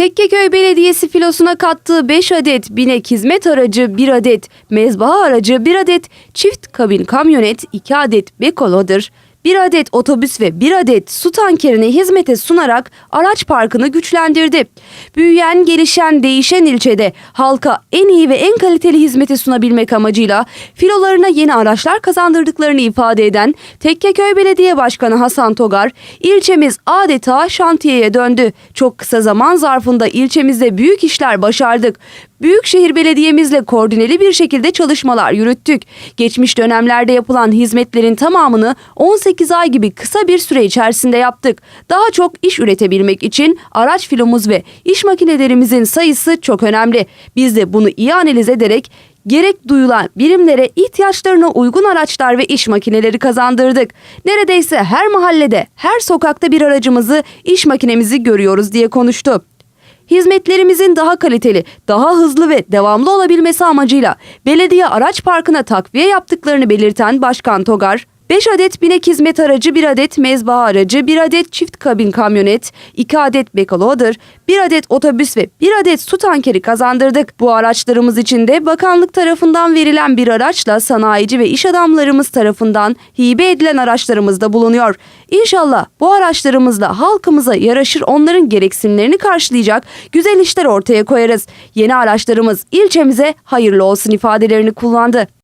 Tekkeköy Belediyesi filosuna kattığı 5 adet binek hizmet aracı, 1 adet mezbaha aracı, 1 adet çift kabin kamyonet, 2 adet bekolodur, 1 adet otobüs ve 1 adet su tankerini hizmete sunarak araç parkını güçlendirdi. Büyüyen, gelişen, değişen ilçede halka en iyi ve en kaliteli hizmeti sunabilmek amacıyla filolarına yeni araçlar kazandırdıklarını ifade eden Tekkeköy Belediye Başkanı Hasan Togar, ilçemiz adeta şantiyeye döndü. Çok kısa zaman zarfında ilçemizde büyük işler başardık. Büyükşehir Belediye'mizle koordineli bir şekilde çalışmalar yürüttük. Geçmiş dönemlerde yapılan hizmetlerin tamamını 18 ay gibi kısa bir süre içerisinde yaptık. Daha çok iş üretebilmek için araç filomuz ve iş makinelerimizin sayısı çok önemli. Biz de bunu iyi analiz ederek gerek duyulan birimlere ihtiyaçlarına uygun araçlar ve iş makineleri kazandırdık. Neredeyse her mahallede, her sokakta bir aracımızı, iş makinemizi görüyoruz diye konuştu. Hizmetlerimizin daha kaliteli, daha hızlı ve devamlı olabilmesi amacıyla belediye araç parkına takviye yaptıklarını belirten Başkan Togar, 5 adet binek hizmet aracı, 1 adet mezbaha aracı, 1 adet çift kabin kamyonet, 2 adet bekaloadır, 1 adet otobüs ve 1 adet su tankeri kazandırdık. Bu araçlarımız içinde bakanlık tarafından verilen bir araçla sanayici ve iş adamlarımız tarafından hibe edilen araçlarımız da bulunuyor. İnşallah bu araçlarımızla halkımıza yaraşır onların gereksinimlerini karşılayacak güzel işler ortaya koyarız. Yeni araçlarımız ilçemize hayırlı olsun ifadelerini kullandı.